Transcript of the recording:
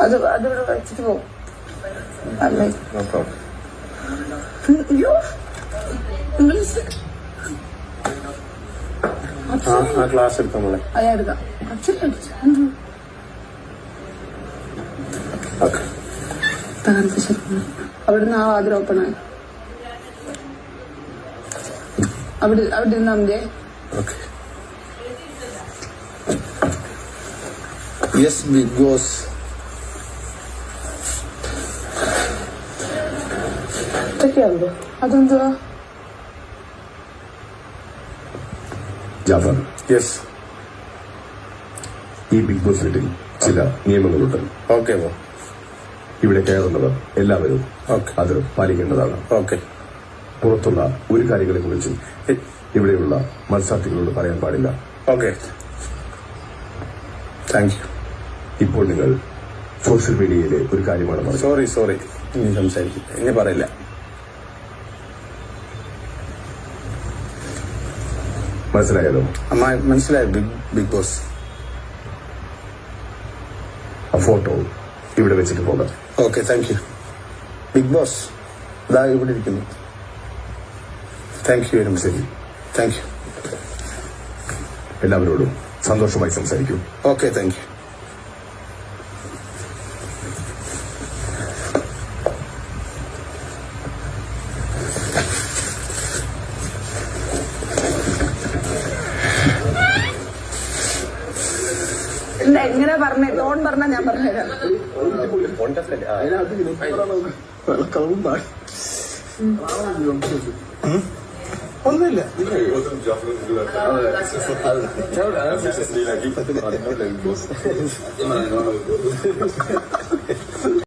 അത് അതിവിടെ വെച്ചിട്ട് പോകും അയ്യോ. ഇംഗ്ലീഷ് ആ ക്ലാസ് എടുക്കാം. മോളെ ഓക്കെ. തകർത്ത് ശരിക്കും അവിടുന്ന് ആ വാതിൽ ഓപ്പണായി അവിടെ അവിടെ ഇരുന്നാ മതിയേ? യെസ് ബിഗ് ബോസ് ഒറ്റയ്ക്കാവുമ്പോ അതെന്താ ജാഫർ. യെസ് ഈ ബിഗ് ബോസ് വീട്ടിൽ ചില നിയമങ്ങളുണ്ട്. ഓക്കെ ഇവിടെ കയറുന്നവർ എല്ലാവരും അത് പാലിക്കേണ്ടതാണ്. ഓക്കെ പുറത്തുള്ള ഒരു കാര്യങ്ങളെ കുറിച്ചും ഇവിടെയുള്ള മത്സരാർത്ഥികളോട് പറയാൻ പാടില്ല. ഓക്കെ താങ്ക് യു ഇപ്പോൾ നിങ്ങൾ സോഷ്യൽ മീഡിയയിലെ ഒരു കാര്യമാണ് സോറി സോറി ഇനി സംസാരിക്കും. ഇനി പറയില്ല. മനസ്സിലായല്ലോ മനസ്സിലായി. Big big boss. ആ ഫോട്ടോ ഇവിടെ വെച്ചിട്ട് പോകാം. Okay thank you big boss ഇതാ ഇവിടെ ഇരിക്കുന്നു. Thank you very much thank you എല്ലാവരോടും സന്തോഷമായി സംസാരിക്കും. ഓക്കെ താങ്ക് യു എന്താ എങ്ങനെ പറഞ്ഞേ ലോൺ പറഞ്ഞാ ഞാൻ പറഞ്ഞുതരാം. ഒന്നുമില്ല.